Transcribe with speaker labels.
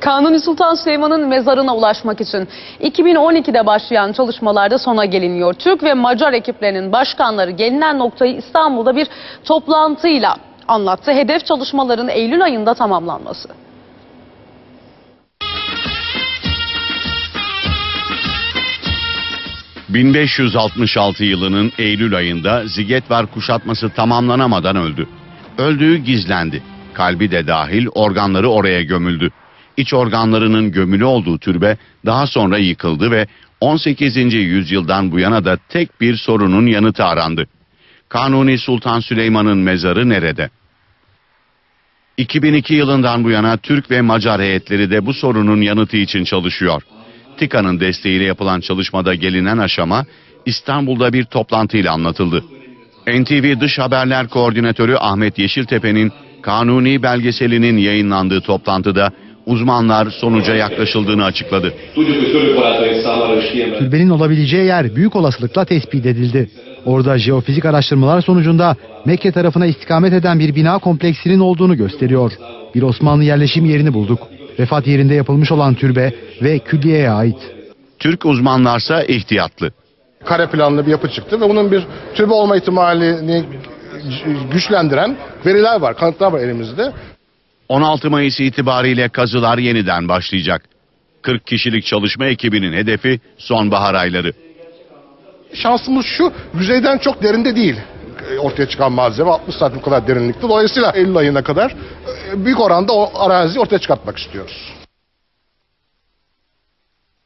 Speaker 1: Kanuni Sultan Süleyman'ın mezarına ulaşmak için 2012'de başlayan çalışmalarda sona geliniyor. Türk ve Macar ekiplerinin başkanları gelinen noktayı İstanbul'da bir toplantıyla anlattı. Hedef çalışmaların Eylül ayında tamamlanması.
Speaker 2: ...1566 yılının Eylül ayında Zigetvar kuşatması tamamlanamadan öldü. Öldüğü gizlendi. Kalbi de dahil organları oraya gömüldü. İç organlarının gömülü olduğu türbe daha sonra yıkıldı ve 18. yüzyıldan bu yana da tek bir sorunun yanıtı arandı. Kanuni Sultan Süleyman'ın mezarı nerede? 2002 yılından bu yana Türk ve Macar heyetleri de bu sorunun yanıtı için çalışıyor. TİKA'nın desteğiyle yapılan çalışmada gelinen aşama İstanbul'da bir toplantıyla anlatıldı. NTV Dış Haberler Koordinatörü Ahmet Yeşiltepe'nin Kanuni belgeselinin yayınlandığı toplantıda uzmanlar sonuca yaklaşıldığını açıkladı.
Speaker 3: Türbenin olabileceği yer büyük olasılıkla tespit edildi. Orada jeofizik araştırmalar sonucunda Mekke tarafına istikamet eden bir bina kompleksinin olduğunu gösteriyor. Bir Osmanlı yerleşim yerini bulduk. Vefat yerinde yapılmış olan türbe ve külliyeye ait.
Speaker 2: Türk uzmanlarsa ihtiyatlı.
Speaker 4: kare planlı bir yapı çıktı ve bunun bir türbe olma ihtimalini güçlendiren veriler var, kanıtlar var elimizde.
Speaker 2: 16 Mayıs itibariyle kazılar yeniden başlayacak. 40 kişilik çalışma ekibinin hedefi sonbahar ayları.
Speaker 4: Şansımız şu, yüzeyden çok derinde değil ortaya çıkan malzeme 60 santim kadar derinlikte. Dolayısıyla Eylül ayına kadar e, büyük oranda o araziyi ortaya çıkartmak istiyoruz.